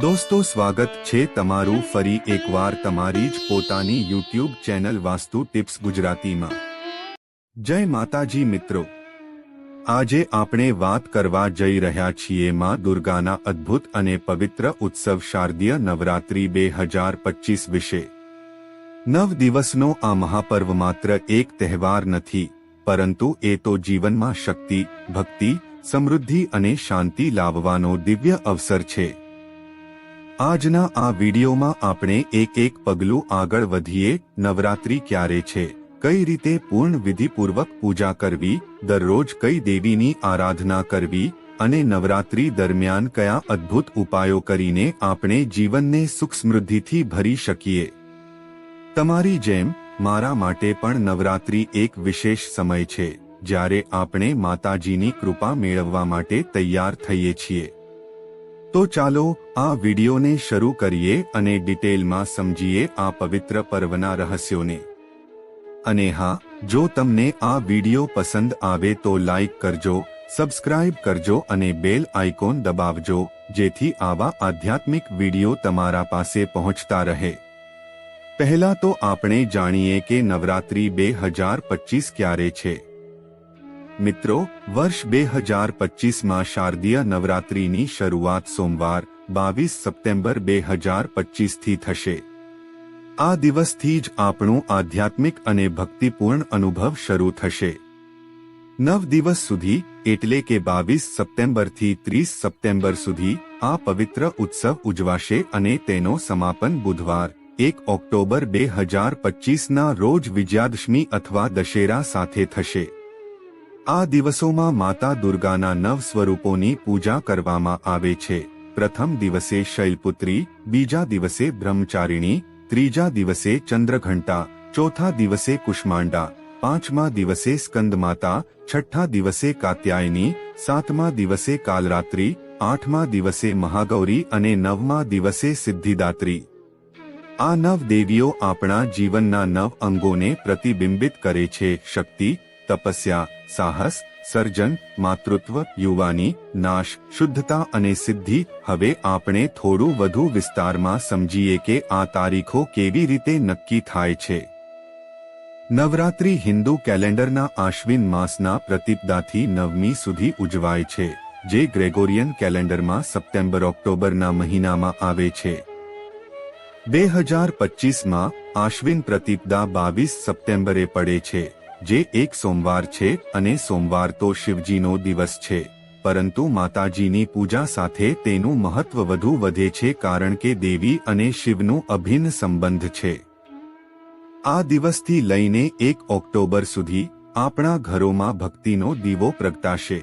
દોસ્તો, સ્વાગત છે તમારું ફરી એકવાર તમારી જ પોતાની યુટ્યુબ ચેનલ વાસ્તુ ટિપ્સ ગુજરાતીમાં. જય માતાજી મિત્રો. આજે આપણે વાત કરવા જઈ રહ્યા છીએ માં દુર્ગાના અદ્ભુત અને પવિત્ર ઉત્સવ શારદીય નવરાત્રી બે હજાર પચીસ વિશે. નવ દિવસનો આ મહાપર્વ માત્ર એક તહેવાર નથી, પરંતુ એ તો જીવનમાં શક્તિ, ભક્તિ, સમૃદ્ધિ અને શાંતિ લાવવાનો દિવ્ય અવસર છે. આજના આ વિડીયોમાં આપણે એક એક પગલું આગળ વધીએ, નવરાત્રી ક્યારે છે? કઈ રીતે પૂર્ણ વિધિપૂર્વક પૂજા કરવી, દરરોજ કઈ દેવીની આરાધના કરવી અને નવરાત્રી દરમિયાન કયા અદ્ભુત ઉપાયો કરીને આપણે જીવનને સુખ સમૃદ્ધિથી ભરી શકીએ? તમારી જેમ, મારા માટે પણ નવરાત્રી એક વિશેષ સમય છે, જ્યારે આપણે માતાજીની કૃપા મેળવવા માટે તૈયાર થઈએ છીએ. તો ચાલો આ વિડીયોને શરૂ કરીએ અને ડિટેલમાં સમજીએ આ પવિત્ર પર્વના રહસ્યોને. અને હા, જો તમને આ વીડિયો પસંદ આવે તો લાઈક કરજો, સબસ્ક્રાઇબ કરજો અને બેલ આઇકોન દબાવજો, જેથી આવા આધ્યાત્મિક વીડિયો તમારા પાસે પહોંચતા રહે. પહેલા તો આપણે જાણીએ કે નવરાત્રી બે હજાર પચીસ ક્યારે છે. મિત્રો, વર્ષ બે હજાર પચીસમાં શારદીય નવરાત્રીની શરૂઆત સોમવાર, બાવીસ સપ્ટેમ્બર બે હજાર પચીસથી થશે. આ દિવસથી જ આપણું આધ્યાત્મિક અને ભક્તિપૂર્ણ અનુભવ શરૂ થશે. નવ દિવસ સુધી, એટલે કે બાવીસ સપ્ટેમ્બરથી ત્રીસ સપ્ટેમ્બર સુધી, આ પવિત્ર ઉત્સવ ઉજવાશે અને તેનો સમાપન બુધવાર, એક ઓક્ટોબર બે હજાર પચીસના રોજ વિજયાદશમી અથવા દશેરા સાથે થશે. આ દિવસોમાં માતા દુર્ગાના નવ સ્વરૂપોની પૂજા કરવામાં આવે છે. પ્રથમ દિવસે શૈલપુત્રી, બીજા દિવસે બ્રહ્મચારિણી, ત્રીજા દિવસે ચંદ્રઘંટા, ચોથા દિવસે કુષ્માંડા, પાંચમા દિવસે સ્કંદમાતા, છઠ્ઠા દિવસે કાત્યાયની, સાતમા દિવસે કાલરાત્રી, આઠમા દિવસે મહાગૌરી અને નવમા દિવસે સિદ્ધિદાત્રી. આ નવ દેવીઓ આપણા જીવનના નવ અંગોને પ્રતિબિંબિત કરે છે. શક્તિ તપસ્યા, સાહસ, સર્જન, માતૃત્વ, યુવાની, નાશ, શુદ્ધતા અને સિદ્ધિ. હવે આપણે થોડું વધુ વિસ્તારમાં સમજીએ કે આ તારીખો કેવી રીતે નક્કી થાય છે. નવરાત્રિ હિન્દુ કેલેન્ડરના આશ્વિન માસના પ્રતિપદાથી નવમી સુધી ઉજવાય છે, જે ગ્રેગોરિયન કેલેન્ડરમાં સપ્ટેમ્બર, ઓક્ટોબરના મહિનામાં આવે છે. બે હજાર પચીસમાં આશ્વિન પ્રતિપદા બાવીસ સપ્ટેમ્બરે પડે છે. જે એક સોમવાર છે અને સોમવાર તો શિવજીનો દિવસ છે. પરંતુ માતાજીની પૂજા સાથે તેનું મહત્વ વધુ વધે છે કારણ કે દેવી અને શિવનું અભિન્ન સંબંધ છે. આ દિવસથી લઈને એક ઓક્ટોબર સુધી આપણા ઘરોમાં ભક્તિનો દીવો પ્રગટાશે.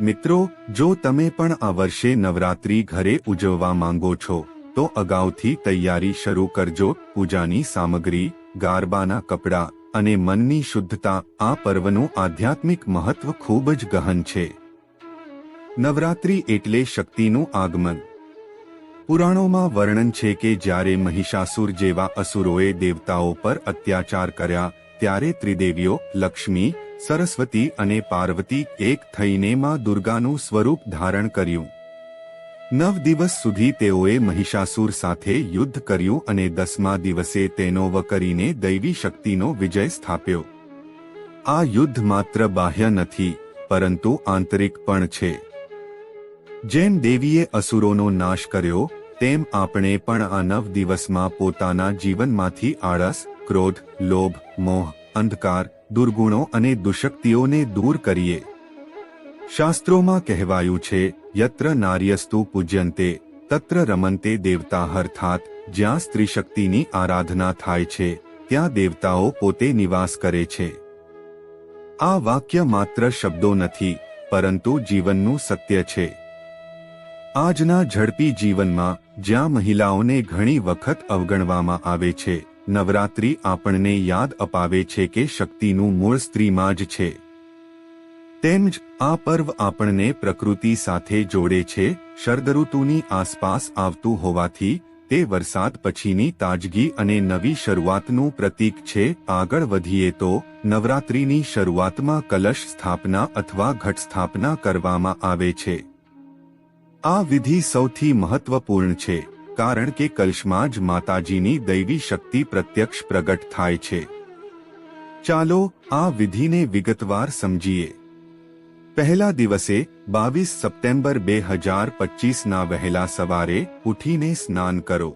મિત્રો, જો તમે પણ આ વર્ષે નવરાત્રી ઘરે ઉજવવા માંગો છો, તો અગાઉથી તૈયારી શરૂ કરજો. પૂજાની સામગ્રી, ગારબાના કપડાં અને મનની શુદ્ધતા આ પર્વનું આધ્યાત્મિક મહત્વ ખૂબ જ ગહન છે. નવરાત્રિ એટલે શક્તિનું આગમન. પુરાણોમાં વર્ણન છે કે જ્યારે મહિષાસુર જેવા અસુરોએ દેવતાઓ પર અત્યાચાર કર્યા, ત્યારે ત્રિદેવીઓ, લક્ષ્મી, સરસ્વતી અને પાર્વતી એક થઈને માં દુર્ગાનું સ્વરૂપ ધારણ કર્યું. નવ દિવસ સુધી તેઓએ મહિષાસુર સાથે યુદ્ધ કર્યું અને દસમા દિવસે તેનો વકરીને દૈવી શક્તિનો વિજય સ્થાપ્યો. આ યુદ્ધ માત્ર બાહ્ય નથી, પરંતુ આંતરિક પણ છે. જેમ દેવીએ અસુરોનો નાશ કર્યો, તેમ આપણે પણ આ નવ દિવસમાં પોતાના જીવનમાંથી આળસ, ક્રોધ, લોભ, મોહ, અંધકાર, દુર્ગુણો અને દુશક્તિઓને દૂર કરીએ. શાસ્ત્રોમાં કહેવાયું છે યત્ર નાર્યસ્તુ પૂજ્યંતે તત્ર રમંતે દેવતા અર્થાત જ્યાં સ્ત્રી શક્તિની આરાધના થાય છે ત્યાં દેવતાઓ પોતે નિવાસ કરે છે આ વાક્ય માત્ર શબ્દો નથી પરંતુ જીવનનું સત્ય છે આજના ઝડપી જીવનમાં જ્યાં મહિલાઓને ઘણી વખત અવગણવામાં આવે છે નવરાત્રી આપણને યાદ અપાવે છે કે શક્તિનું મૂળ સ્ત્રીમાં જ છે તેમજ આ પર્વ આપણને પ્રકૃતિ સાથે જોડે છે, શરદઋતુની આસપાસ આવતું હોવાથી, તે વરસાદ પછીની તાજગી અને નવી શરૂઆતનું પ્રતીક છે. આગળ વધીએ તો, નવરાત્રીની શરૂઆતમાં કલશ સ્થાપના અથવા ઘટ સ્થાપના કરવામાં આવે છે. આ વિધિ સૌથી મહત્વપૂર્ણ છે, કારણ કે કલશમાં જ માતાજીની દૈવી શક્તિ પ્રત્યક્ષ પ્રગટ થાય છે. ચાલો, આ વિધિને વિગતવાર સમજીએ. પહેલા દિવસે, બાવીસ સપ્ટેમ્બર બે હજાર પચીસના વહેલા સવારે ઉઠીને સ્નાન કરો.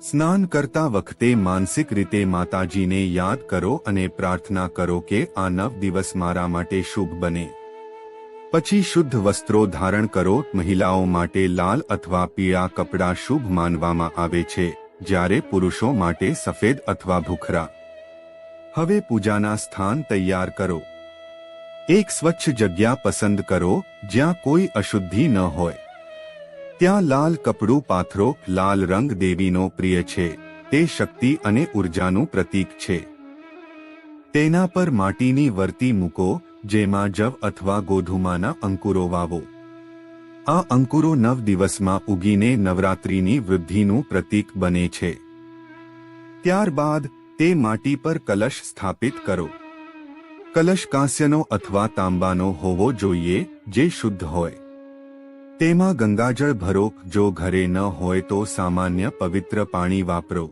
સ્નાન કરતા વખતે માનસિક રીતે માતાજીને યાદ કરો અને પ્રાર્થના કરો કે આ નવ દિવસ મારા માટે શુભ બને. પછી શુદ્ધ વસ્ત્રો ધારણ કરો. મહિલાઓ માટે લાલ અથવા પીળા કપડાં શુભ માનવામાં આવે છે, જ્યારે પુરુષો માટે સફેદ અથવા ભૂખરા. હવે પૂજાના સ્થાન તૈયાર કરો. એક સ્વચ્છ જગ્યા પસંદ કરો જ્યાં કોઈ અશુદ્ધિ ન હોય. ત્યાં લાલ કપડું પાથરો, લાલ રંગ દેવીનો પ્રિય છે. તે શક્તિ અને ઉર્જાનું પ્રતીક છે. તેના પર માટીની વર્તી મૂકો, જેમાં જવ અથવા ગોધુમાના અંકુરો વાવો. આ અંકુરો નવ દિવસમાં ઉગીને નવરાત્રિની વૃદ્ધિનું પ્રતીક બને છે. ત્યારબાદ તે માટી પર કલશ સ્થાપિત કરો. કલશ કાંસ્યનો અથવા તાંબાનો હોવો જોઈએ, જે શુદ્ધ હોય. તેમાં ગંગાજળ ભરો, જો ઘરે ન હોય તો સામાન્ય પવિત્ર પાણી વાપરો.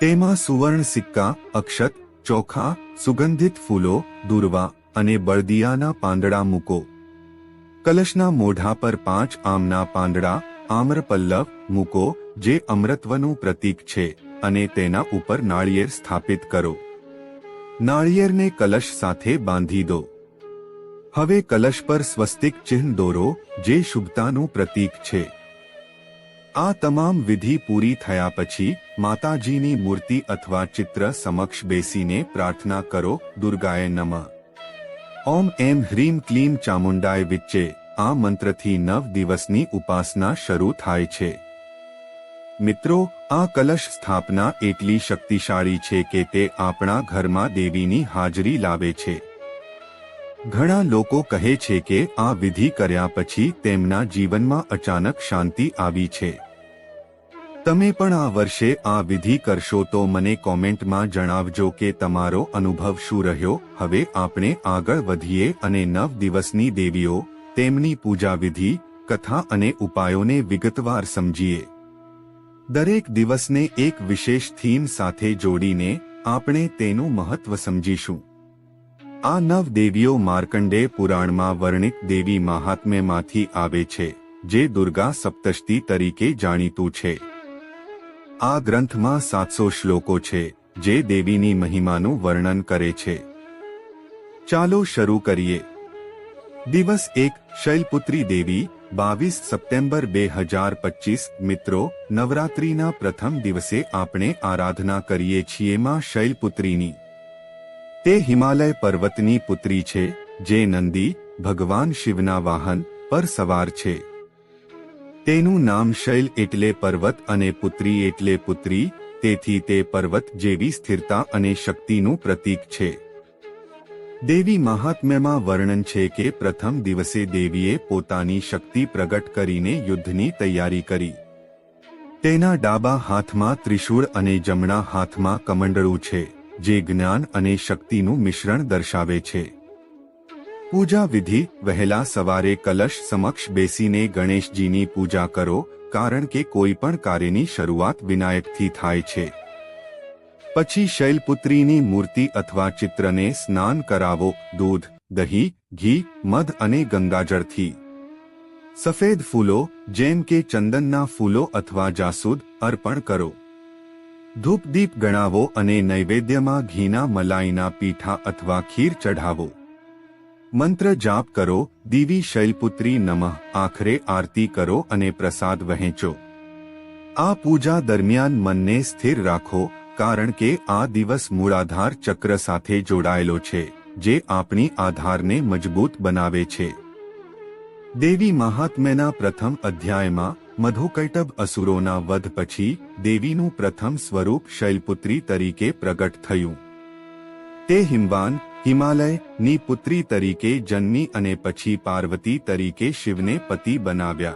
તેમાં સુવર્ણ સિક્કા, અક્ષત, ચોખા, સુગંધિત ફૂલો, દુર્વા અને બળદિયાના પાંદડા મૂકો. કલશના મોઢા પર પાંચ આમના પાંદડા આમ્રપલ્લવ મૂકો, જે અમૃતવનું પ્રતીક છે, અને તેના ઉપર નાળિયેર સ્થાપિત કરો. નાળિયેરને કલશ સાથે બાંધી દો. હવે કલશ પર સ્વસ્તિક ચિહ્ન દોરો, જે શુભતાનું પ્રતીક છે. આ તમામ વિધિ પૂરી થયા પછી, માતાજીની મૂર્તિ અથવા ચિત્ર સમક્ષ બેસીને પ્રાર્થના કરો દુર્ગાએ નમ. ઓમ એમ હ્રીમ ક્લીમ ચામુંડાય વિચ્ચે, આ મંત્રથી નવ દિવસની ઉપાસના શરૂ થાય છે. મિત્રો, આ કલશ સ્થાપના એટલી શક્તિશાળી છે કે તે આપણા ઘરમાં દેવીની હાજરી લાવે છે. ઘણા લોકો કહે છે કે આ વિધિ કર્યા પછી તેમના જીવનમાં અચાનક શાંતિ આવી છે. તમે પણ આ વર્ષે આ વિધિ કરશો તો મને કોમેન્ટમાં જણાવજો કે તમારો અનુભવ શું રહ્યો. હવે આપણે આગળ વધીએ અને નવ દિવસની દેવીઓ, તેમની પૂજા વિધિ, કથા અને ઉપાયોને વિગતવાર સમજીએ. દરેક દિવસને એક વિશેષ થીમ સાથે જોડીને આપણે તેનું મહત્વ સમજીશું. આ નવ દેવીઓ માર્કંડે પુરાણમાં વર્ણિત દેવી મહાત્મ્યમાંથી આવે છે, જે દુર્ગા સપ્તષ્ટિ તરીકે જાણીતું છે. આ ગ્રંથમાં સાતસો શ્લોકો છે, જે દેવીની મહિમાનું વર્ણન કરે છે. ચાલો શરૂ કરીએ. દિવસ એક શૈલપુત્રી દેવી બાવીસ સપ્ટેમ્બર બે હજાર પચીસ, મિત્રો, નવરાત્રીના પ્રથમ દિવસે આપણે આરાધના કરીએ છીએ માં શૈલપુત્રીની. તે હિમાલય પર્વતની પુત્રી છે, જે નંદી, ભગવાન શિવના વાહન પર સવાર છે. તેનું નામ શૈલ એટલે પર્વત અને પુત્રી એટલે પુત્રી, તેથી તે પર્વત જેવી સ્થિરતા અને શક્તિનું પ્રતીક છે. દેવી મહાત્મ્યમાં વર્ણન છે કે પ્રથમ દિવસે દેવીએ પોતાની શક્તિ પ્રગટ કરીને યુદ્ધની તૈયારી કરી. તેના ડાબા હાથમાં ત્રિશૂળ અને જમણા હાથમાં કમંડળું છે, જે જ્ઞાન અને શક્તિનું મિશ્રણ દર્શાવે છે. પૂજા વિધિ, વહેલા સવારે કલશ સમક્ષ બેસીને ગણેશજીની પૂજા કરો, કારણ કે કોઈ પણ કાર્યની શરૂઆત વિનાયકથી થાય છે. પછી શૈલપુત્રીની મૂર્તિ અથવા ચિત્રને સ્નાન કરાવો, દૂધ, દહીં, ઘી, મધ અને ગંગાજળથી. સફેદ ફૂલો, જેમ કે ચંદનના ફૂલો અથવા જાસૂદ, અર્પણ કરો. ધૂપદીપ ગણાવો અને નૈવેદ્યમાં ઘીના મલાઈના પીઠા અથવા ખીર ચઢાવો. મંત્ર જાપ કરો, દીવી શૈલપુત્રી નમઃ, આખરે આરતી કરો અને પ્રસાદ વહેંચો. આ પૂજા દરમિયાન મનને સ્થિર રાખો કારણ કે આ દિવસ મૂળાધાર ચક્ર સાથે જોડાયેલો છે, જે આપણી આધારને મજબૂત બનાવે છે. દેવી મહાત્મ્યના પ્રથમ અધ્યાયમાં મધુકૈટબ અસુરોના વધ પછી, દેવીનું પ્રથમ સ્વરૂપ શૈલપુત્રી તરીકે પ્રગટ થયું. તે હિમવાન, હિમાલયની પુત્રી તરીકે જન્મી અને પછી પાર્વતી તરીકે શિવને પતિ બનાવ્યા.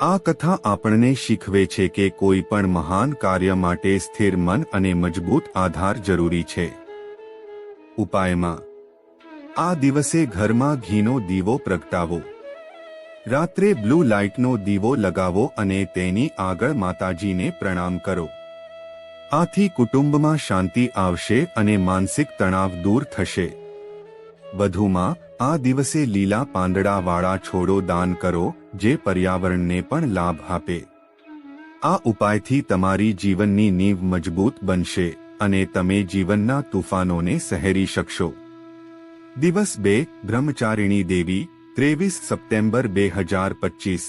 આ કથા આપણને શીખવે છે કે કોઈ પણ મહાન કાર્ય માટે સ્થિર મન અને મજબૂત આધાર જરૂરી છે. ઉપાયમાં. આ દિવસે ઘરમાં ઘીનો દીવો પ્રગટાવો. રાત્રે બ્લુ લાઇટનો દીવો લગાવો અને તેની આગળ માતાજીને પ્રણામ કરો. આથી કુટુંબમાં શાંતિ આવશે અને માનસિક તણાવ દૂર થશે. વધુમાં આ દિવસે લીલા પાંદડાવાળા છોડો દાન કરો, જે પર્યાવરણને પણ લાભ આપે. આ ઉપાયથી તમારી જીવનની નીંવ મજબૂત બનશે અને તમે જીવનના તુફાનોને સહેરી શકશો. દિવસ બે, બ્રહ્મચારિણી દેવી, ત્રેવીસ સપ્ટેમ્બર બે હજાર પચીસ.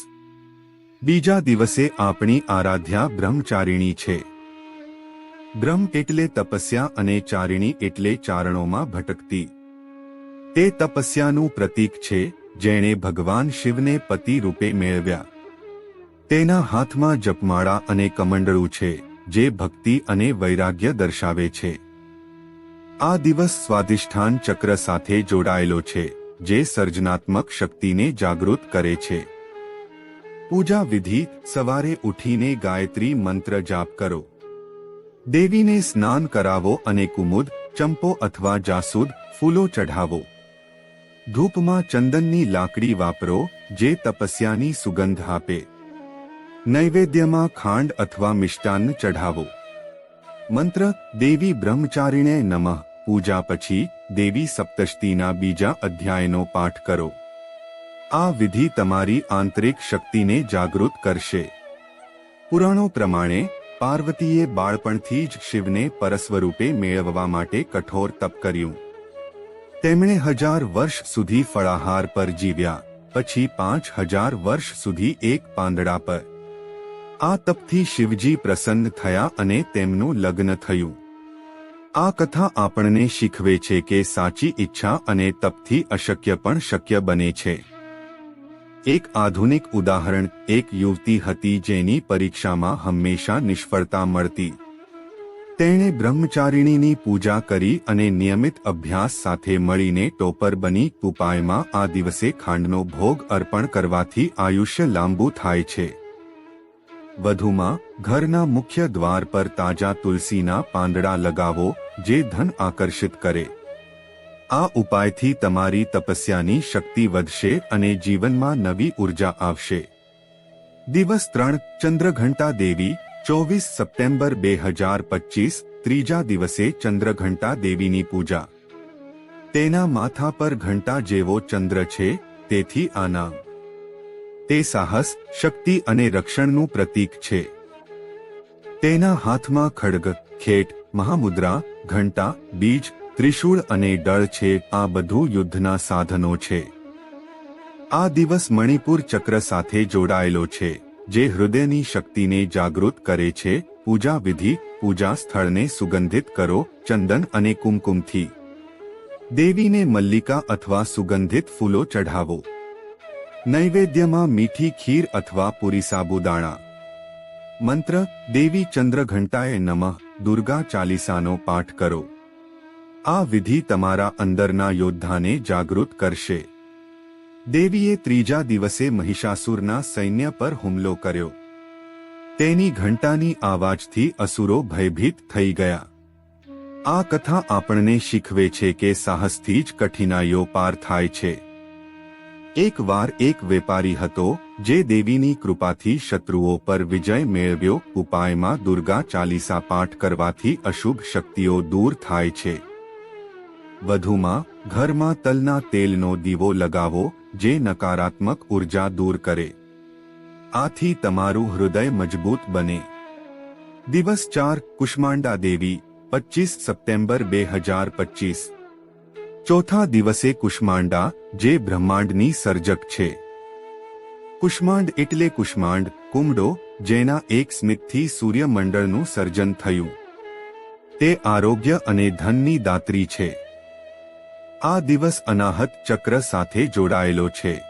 બીજા દિવસે આપણી આરાધ્યા બ્રહ્મચારિણી છે. બ્રહ્મ એટલે તપસ્યા અને ચારિણી એટલે ચારણોમાં ભટકતી. તે તપસ્યાનું પ્રતીક છે, જેણે ભગવાન શિવને પતિ રૂપે મેળવ્યા. તેના હાથમાં જપમાળા અને કમંડળું છે, જે ભક્તિ અને વૈરાગ્ય દર્શાવે છે. આ દિવસ સ્વાધિષ્ઠાન ચક્ર સાથે જોડાયેલો છે, જે સર્જનાત્મક શક્તિને જાગૃત કરે છે. પૂજા વિધિ, સવારે ઉઠીને ગાયત્રી મંત્ર જાપ કરો. દેવીને સ્નાન કરાવો અને કુમુદ, ચંપો અથવા જાસૂદ, ફૂલો ચઢાવો. ધૂપમાં ચંદનની લાકડી વાપરો, જે તપસ્યાની સુગંધ આપે. નૈવેદ્યમાં ખાંડ અથવા મિષ્ટાન્ન ચઢાવો. મંત્ર, દેવી બ્રહ્મચારીણે નમઃ. પૂજા પછી, દેવી સપ્તષ્ટીના બીજા અધ્યાયનો પાઠ કરો. આ વિધિ તમારી આંતરિક શક્તિને જાગૃત કરશે. પુરાણો પ્રમાણે, પાર્વતીએ બાળપણથી જ શિવને પરસ્વરૂપે મેળવવા માટે કઠોર તપ કર્યું. તેમણે હજાર વર્ષ સુધી ફળાહાર પર જીવ્યા, પછી પાંચ હજાર વર્ષ સુધી એક પાંદડા પર. આ તપથી શિવજી પ્રસન્ન થયા અને તેમનું લગ્ન થયું. આ કથા આપણને શીખવે છે કે સાચી ઈચ્છા અને તપથી અશક્ય પણ શક્ય બને છે. એક આધુનિક ઉદાહરણ, એક યુવતી હતી જેની પરીક્ષામાં હંમેશા નિષ્ફળતા મળતી. તેણે બ્રહ્મચારિણીની પૂજા કરી અને નિયમિત અભ્યાસ સાથે મળીને ટોપર બની ઉપાયમાં આ દિવસે ખાંડનો ભોગ અર્પણ કરવાથી આયુષ્ય લાંબુ થાય છે. વધુમાં, ઘરના મુખ્ય દ્વાર પર તાજા તુલસીના પાંદડા લગાવો, જે ધન આકર્ષિત કરે. આ ઉપાયથી તમારી તપસ્યાની શક્તિ વધશે અને જીવનમાં નવી ઊર્જા આવશે. દિવસ ત્રણ, ચંદ્રઘંટા દેવી ચોવીસ સપ્ટેમ્બર બે હજાર પચીસ, ત્રીજા દિવસે ચંદ્રઘંટા દેવીની પૂજા. તેના માથા પર ઘંટા જેવો ચંદ્ર છે, તેથી આ નામ તે સાહસ, શક્તિ અને રક્ષણનું પ્રતીક છે. તેના હાથમાં ખડગ, ખેટ, મહામુદ્રા, ઘંટા, બીજ, ત્રિશૂળ અને ડળ છે, આ બધું યુદ્ધના સાધનો છે. આ દિવસ મણિપુર ચક્ર સાથે જોડાયેલો છે. જે હૃદયની શક્તિને જાગૃત કરે છે, પૂજા વિધિ, પૂજા સ્થળને સુગંધિત કરો, ચંદન અને કુમકુમથી. દેવીને મલ્લિકા અથવા સુગંધિત ફૂલો ચઢાવો. નૈવેદ્યમાં મીઠી ખીર અથવા પૂરી સાબુદાણા. મંત્ર, દેવી ચંદ્રઘંટાએ નમઃ, દુર્ગા ચાલીસાનો પાઠ કરો. આ વિધિ તમારા અંદરના યોદ્ધાને જાગૃત કરશે. દેવીએ ત્રીજા દિવસે મહિષાસુરના સૈન્ય પર હુમલો કર્યો. તેની ઘંટાની આવાજથી અસુરો ભયભીત થઈ ગયા. આ કથા આપણને શીખવે છે કે સાહસથી જ કઠિનાઈઓ પાર થાય છે. એક વાર એક વેપારી હતો, જે દેવીની કૃપાથી શત્રુઓ પર વિજય મેળવ્યો, ઉપાયમાં દુર્ગા ચાલીસા પાઠ કરવાથી અશુભ શક્તિઓ દૂર થાય છે. વધુમાં, ઘરમાં તલના તેલનો દીવો લગાવો જે નકારાત્મક ઊર્જા દૂર કરે. આથી તમારું હૃદય મજબૂત બને. દિવસ ચાર, કુષ્માંડા દેવી પચીસ સપ્ટેમ્બર બે હજાર પચીસ ચોથા દિવસે કુષ્માંડા, જે બ્રહ્માંડની સર્જક છે. કુષ્માંડ એટલે કુષ્માંડ કુમડો જેના એક સ્મિતથી સૂર્યમંડળનું સર્જન થયું. તે આરોગ્ય અને ધનની દાત્રી છે. આ દિવસ અનાહત ચક્ર સાથે જોડાયેલો છે.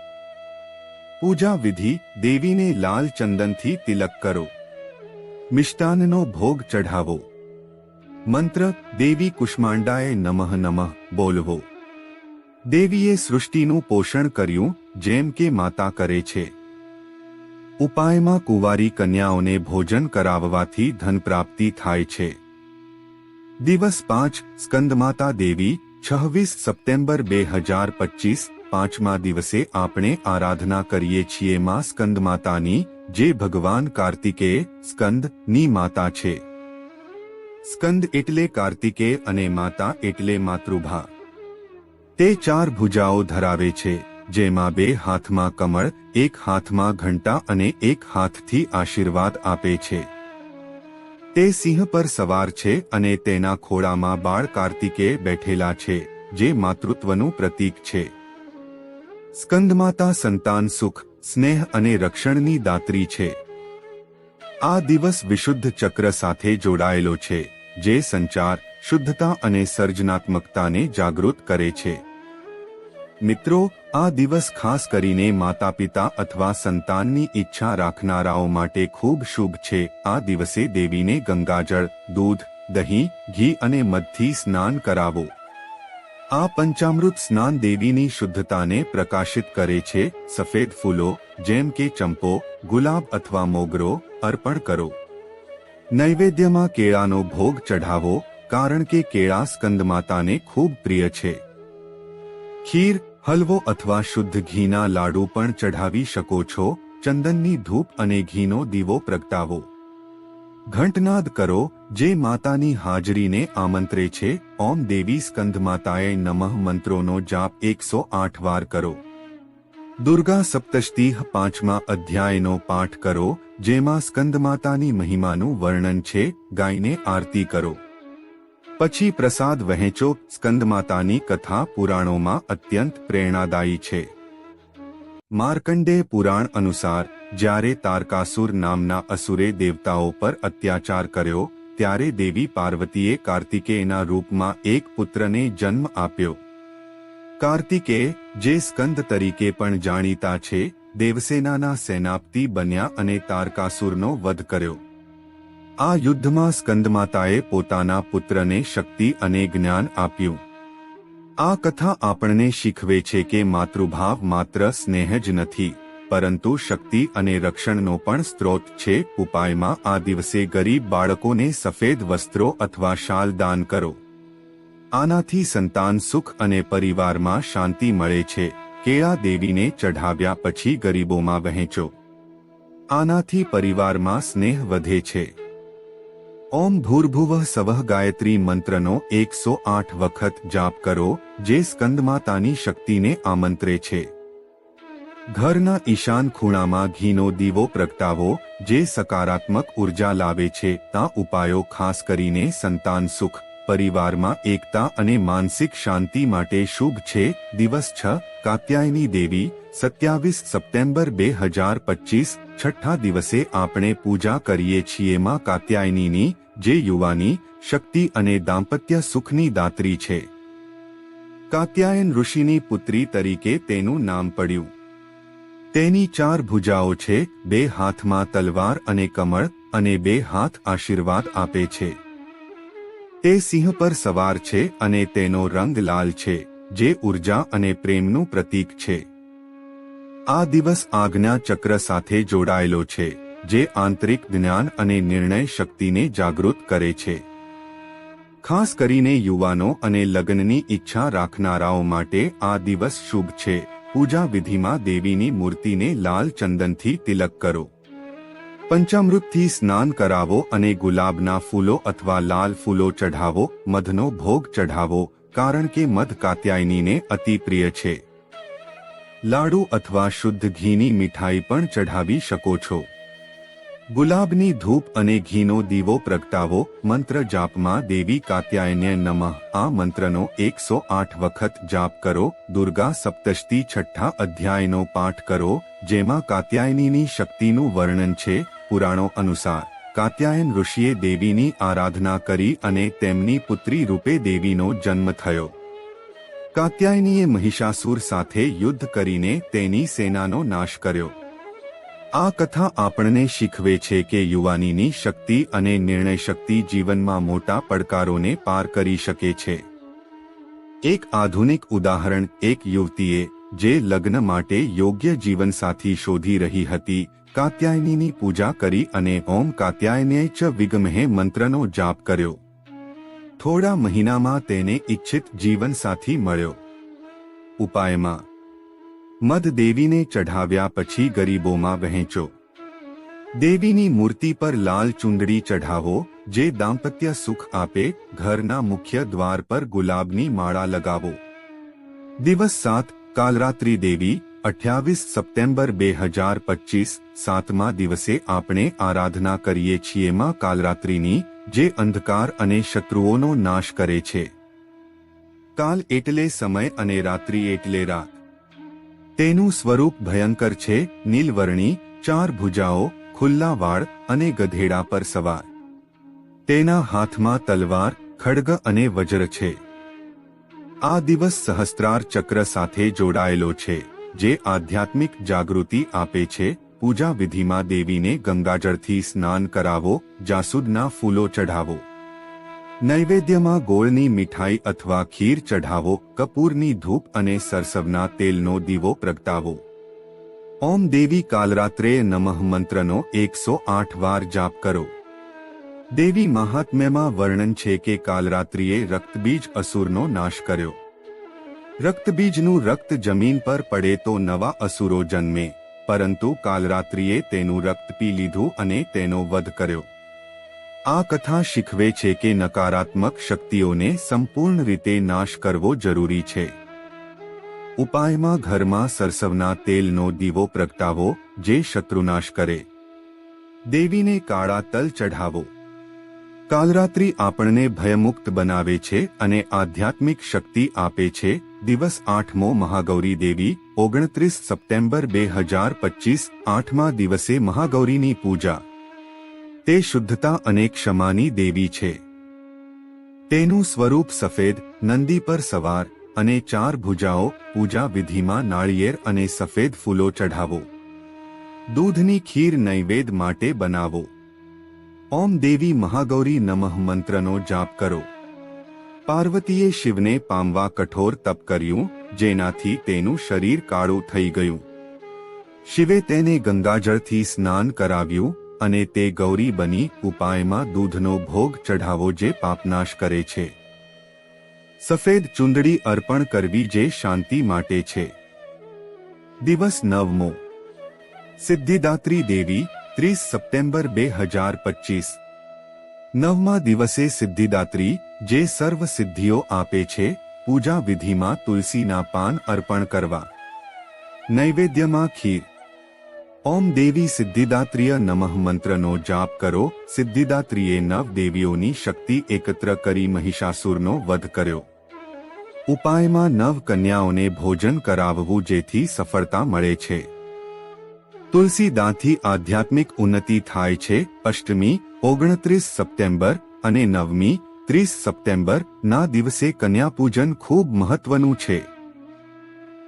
પૂજા વિધિ દેવીને લાલ ચંદનથી તિલક કરો. મિષ્ટાનનો ભોગ ચઢાવો. મંત્ર દેવી કુષ્માંડાએ નમઃ નમઃ બોલવો. દેવીએ સૃષ્ટિનું પોષણ કર્યું, જેમ કે માતા કરે છે. ઉપાયમાં કુંવારી કન્યાઓને ભોજન કરાવવાથી ધન પ્રાપ્તિ થાય છે. દિવસ પાંચ, સ્કંદમાતા દેવી છવ્વીસ સપ્ટેમ્બર બે હજાર પચીસ, પાંચમા દિવસે આપણે આરાધના કરીએ છીએ માં સ્કંદ માતાની, જે ભગવાન કાર્તિકેય સ્કંદની માતા છે. સ્કંદ એટલે કાર્તિકેય અને માતા એટલે માતૃભા. તે ચાર ભુજાઓ ધરાવે છે, જેમાં બે હાથમાં કમળ, એક હાથમાં ઘંટા અને એક હાથથી આશીર્વાદ આપે છે. તે સિંહ પર સવાર છે અને તેના ખોળામાં બાળ કાર્તિકે બેઠેલા છે, જે માતૃત્વનું પ્રતીક છે. સ્કંદમાતા સંતાન સુખ, સ્નેહ અને રક્ષણની દાત્રી છે. આ દિવસ વિશુદ્ધ ચક્ર સાથે જોડાયેલો છે, જે સંચાર, શુદ્ધતા અને સર્જનાત્મકતાને જાગૃત કરે છે. મિત્રો, આ દિવસ ખાસ કરીને માતા પિતા અથવા સંતાનની ઈચ્છા રાખનારાઓ માટે ખૂબ શુભ છે. આ દિવસે દેવીને ગંગાજળ, દૂધ, દહીં, ઘી અને મધથી સ્નાન કરાવો. આ પંચામૃત સ્નાન દેવીની શુદ્ધતાને પ્રકાશિત કરે છે. સફેદ ફૂલો, જેમ કે ચંપો, ગુલાબ અથવા મોગરો, અર્પણ કરો. નૈવેદ્યમાં કેળાનો ભોગ ચઢાવો, કારણ કે કેળા સ્કંદમાતાને ખૂબ પ્રિય છે. ખીર હલવો અથવા શુદ્ધ ઘીના લાડુ પણ ચઢાવી શકો છો. ચંદનની ધૂપ અને ઘીનો દીવો પ્રગટાવો. ઘંટનાદ કરો, જે માતાની હાજરીને આમંત્રે છે. ઓમ દેવી સ્કંદ માતાએ નમઃ મંત્રોનો જાપ એકસો આઠ વાર કરો. દુર્ગા સપ્તષ્ટિ પાંચમા અધ્યાયનો પાઠ કરો, જેમાં સ્કંદમાતાની મહિમાનું વર્ણન છે. ગાયને આરતી કરો. પછી પ્રસાદ વહેંચો, સ્કંદમાતાની કથા પુરાણોમાં અત્યંત પ્રેરણાદાયી છે. માર્કંડે પુરાણ અનુસાર, જ્યારે તારકાસુર નામના અસુરે દેવતાઓ પર અત્યાચાર કર્યો, ત્યારે દેવી પાર્વતીએ કાર્તિકેયના રૂપમાં એક પુત્રને જન્મ આપ્યો. કાર્તિકેય, જે સ્કંદ તરીકે પણ જાણીતા છે, દેવસેનાના સેનાપતિ બન્યા અને તારકાસુરનો વધ કર્યો. આ યુદ્ધમાં સ્કંદમાતાએ પોતાના પુત્રને શક્તિ અને જ્ઞાન આપ્યું. આ કથા આપણને શીખવે છે કે માતૃભાવ માત્ર સ્નેહ જ નથી, પરંતુ શક્તિ અને રક્ષણનો પણ સ્ત્રોત છે. ઉપાયમાં આ દિવસે ગરીબ બાળકોને સફેદ વસ્ત્રો અથવા શાલ દાન કરો. આનાથી સંતાન સુખ અને પરિવારમાં શાંતિ મળે છે. કેળા દેવીને ચઢાવ્યા પછી ગરીબોમાં વહેંચો. આનાથી પરિવારમાં સ્નેહ વધે છે. ઓમ ભૂર્ભુવઃ સવઃ ગાયત્રી મંત્રનો એકસો આઠ વખત જાપ કરો, જે સ્કંદમાતાની શક્તિને આમંત્રે છે. ઘરના ઈશાન ખૂણામાં ઘીનો દીવો પ્રગટાવો, જે સકારાત્મક ઊર્જા લાવે છે. તા ઉપાયો ખાસ કરીને સંતાન સુખ, પરિવારમાં એકતા અને માનસિક શાંતિ માટે શુભ છે. દિવસ છ કાત્યાયની દેવી સત્યાવીસ સપ્ટેમ્બર બે હજાર પચીસ છઠ્ઠા દિવસે આપણે પૂજા કરીએ છીએ. માં કાત્યાયનીની જે યુવાની શક્તિ અને દાંપત્ય સુખની દાત્રી છે. કાત્યાયન ઋષિની પુત્રી તરીકે તેનું નામ પડ્યું. તેની ચાર ભુજાઓ છે, બે હાથમાં તલવાર અને કમળ અને બે હાથ આશીર્વાદ આપે છે. તે સિંહ પર સવાર છે અને તેનો રંગ લાલ છે. જે ઊર્જા અને પ્રેમનું પ્રતીક છે. આ દિવસ આજ્ઞા ચક્ર સાથે જોડાયેલો છે, જે આંતરિક જ્ઞાન અને નિર્ણય શક્તિને જાગૃત કરે છે. ખાસ કરીને યુવાનો અને લગ્નની ઈચ્છા રાખનારાઓ માટે આ દિવસ શુભ છે. પૂજા વિધિમાં દેવીની મૂર્તિને લાલ ચંદનથી તિલક કરો. પંચામૃતથી સ્નાન કરાવો અને ગુલાબના ફૂલો અથવા લાલ ફૂલો ચઢાવો, મધનો ભોગ ચઢાવો કારણ કે મધ કાત્યાયનીને અતિ પ્રિય છે. લાડુ અથવા શુદ્ધ ઘીની મીઠાઈ પણ ચઢાવી શકો છો. ગુલાબની ધૂપ અને ઘીનો દીવો પ્રગટાવો, મંત્ર જાપમાં દેવી કાત્યાયને નમઃ. આ મંત્રનો એકસો આઠ વખત જાપ કરો, દુર્ગા સપ્તષ્ટી છઠ્ઠા અધ્યાયનો પાઠ કરો, જેમાં કાત્યાયનીની શક્તિનું વર્ણન છે, પુરાણો અનુસાર. કાત્યાયન ઋષિએ દેવીની આરાધના કરી અને તેમની પુત્રી રૂપે દેવીનો જન્મ થયો. કાત્યાયનીએ મહિષાસુર સાથે યુદ્ધ કરીને તેની સેનાનો નાશ કર્યો. આ કથા આપણને શીખવે છે કે યુવાનીની શક્તિ અને નિર્ણય શક્તિ જીવનમાં મોટા પડકારોને પાર કરી શકે છે. એક આધુનિક ઉદાહરણ એક યુવતીએ જે લગ્ન માટે યોગ્ય જીવનસાથી શોધી રહી હતી કાત્યાયનીની પૂજા કરી અને ઓમ કાત્યાયને ચ વિગમહે મંત્રનો જાપ કર્યો. થોડા મહિનામાં તેને ઇચ્છિત જીવનસાથી મળ્યો. ઉપાયમાં. મધ દેવીને ચઢાવ્યા પછી ગરીબોમાં વહેંચો. દેવીની મૂર્તિ પર લાલ ચુંદડી ચઢાવો, જે દાંપત્ય સુખ આપે, ઘરના મુખ્ય દ્વાર પર ગુલાબની માળા લગાવો. દિવસ સાત, કાલરાત્રિ દેવી અઠ્યાવીસ સપ્ટેમ્બર બે હજાર પચીસ સાતમા દિવસે આપણે આરાધના કરીએ છીએ માં કાલરાત્રિની, જે અંધકાર અને શત્રુઓનો નાશ કરે છે. કાલ એટલે સમય અને રાત્રિ એટલે રાત. તેનું સ્વરૂપ ભયંકર છે, નીલવર્ણી, ચાર ભુજાઓ, ખુલ્લા વાળ અને ગધેડા પર સવાર. તેના હાથમાં તલવાર, ખડગ અને વજ્ર છે. આ દિવસ સહસ્ત્રાર ચક્ર સાથે જોડાયેલો છે. જે આધ્યાત્મિક જાગૃતિ આપે છે, પૂજા વિધિમાં દેવીને ગંગાજળથી સ્નાન કરાવો, જાસૂદના ફૂલો ચઢાવો. નૈવેદ્યમાં ગોળની મીઠાઈ અથવા ખીર ચઢાવો, કપૂરની ધૂપ અને સરસવના તેલનો દીવો પ્રગટાવો. ઓમ દેવી કાલરાત્રે નમઃ મંત્રનો એકસો આઠ વાર જાપ કરો. દેવી મહાત્મ્યમાં વર્ણન છે કે કાલરાત્રિએ રક્તબીજ અસુરનો નાશ કર્યો. રક્તબીજનું રક્ત જમીન પર પડે તો નવા અસુરો જન્મે. પરંતુ કાલરાત્રિએ તેનું રક્ત પી લીધું અને તેનો વધ કર્યો. આ કથા શીખવે છે કે નકારાત્મક શક્તિઓને સંપૂર્ણ રીતે નાશ કરવો જરૂરી છે. ઉપાયમાં ઘરમાં સરસવના તેલનો દીવો પ્રગટાવો, જે શત્રુનાશ કરે. દેવીને કાળા તલ ચઢાવો. કાલરાત્રિ આપણને ભયમુક્ત બનાવે છે અને આધ્યાત્મિક શક્તિ આપે છે દિવસ આઠમો મહાગૌરી દેવી, ઓગણત્રીસ સપ્ટેમ્બર બે હજાર પચીસ, આઠમા દિવસે મહાગૌરીની પૂજા. તે શુદ્ધતા અને ક્ષમાની દેવી છે. તેનું સ્વરૂપ સફેદ, નંદી પર સવાર, અને ચાર ભુજાઓ, પૂજા વિધિમાં નાળિયેર અને સફેદ ફૂલો ચઢાવો. દૂધની ખીર નૈવેદ માટે બનાવો. ઓમ દેવી મહાગૌરી નમઃ મંત્રનો જાપ કરો. પાર્વતીએ શિવને પામવા કઠોર તપ કર્યું, જેનાથી તેનું શરીર કાળું થઈ ગયું. શિવે તેને ગંગાજળથી સ્નાન કરાવ્યું, અને તે ગૌરી બની ઉપાયમાં દૂધનો ભોગ ચઢાવો જે પાપનાશ કરે છે. સફેદ ચુંદડી અર્પણ કરવી જે શાંતિ માટે છે. દિવસ નવમો. સિદ્ધિદાત્રી દેવી, ત્રીસ સપ્ટેમ્બર બે હજાર પચીસ. નવમા દિવસે સિદ્ધિદાત્રી જે સર્વ સિદ્ધિઓ આપે છે, પૂજા વિધિમાં તુલસીના પાન અર્પણ કરવા. નૈવેદ્યમાં ખીર. ઓમ દેવી સિદ્ધિદાત્રીય નમઃ મંત્રનો જાપ કરો, સિદ્ધિદાત્રીએ નવ દેવીઓની શક્તિ એકત્ર કરી મહિષાસુરનો વધ કર્યો. ઉપાયમાં નવ કન્યાઓને ભોજન કરાવવું જેથી સફળતા મળે છે. તુલસી દાંથી આધ્યાત્મિક ઉન્નતિ થાય છે અષ્ટમી, ઓગણત્રીસ સપ્ટેમ્બર અને નવમી, ત્રીસ સપ્ટેમ્બર ના દિવસે કન્યા પૂજન ખૂબ મહત્વનું છે.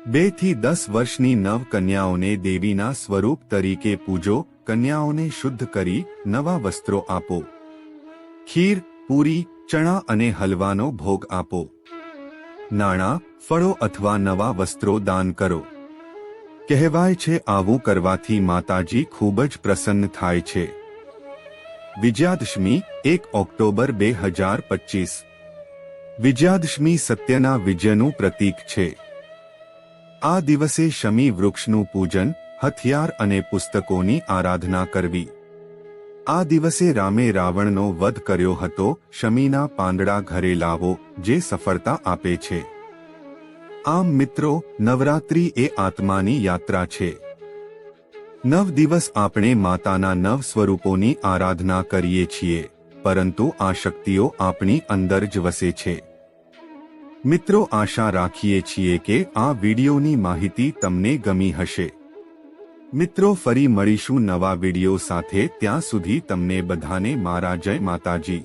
બેથી દસ વર્ષની નવ કન્યાઓને દેવીના સ્વરૂપ તરીકે પૂજો, કન્યાઓને શુદ્ધ કરી, નવા વસ્ત્રો આપો. ખીર, પૂરી, ચણા અને હલવાનો ભોગ આપો. નાણાં, ફળો અથવા નવા વસ્ત્રો દાન કરો. કહેવાય છે, આવું કરવાથી માતાજી ખૂબ જ પ્રસન્ન થાય છે. વિજયાદશમી, એક ઓક્ટોબર બે હજાર પચીસ. વિજયાદશમી સત્યના વિજયનું પ્રતીક છે. આ દિવસે શમી વૃક્ષનું પૂજન, હથિયાર અને પુસ્તકોની આરાધના કરવી. આ દિવસે રામે રાવણનો વધ કર્યો હતો, શમીના પાંદડા ઘરે લાવો, જે સફળતા આપે છે. આમ મિત્રો, નવરાત્રિ એ આત્માની યાત્રા છે. નવ દિવસ આપણે માતાના નવ સ્વરૂપોની આરાધના કરીએ છીએ, પરંતુ આ શક્તિઓ આપણી અંદર જ વસે છે. મિત્રો, આશા રાખીએ છીએ કે આ વિડીયોની માહિતી તમને ગમી હશે. મિત્રો, ફરી મળીશું નવા વીડિયો સાથે, ત્યાં સુધી તમને બધાને મારા જય માતાજી.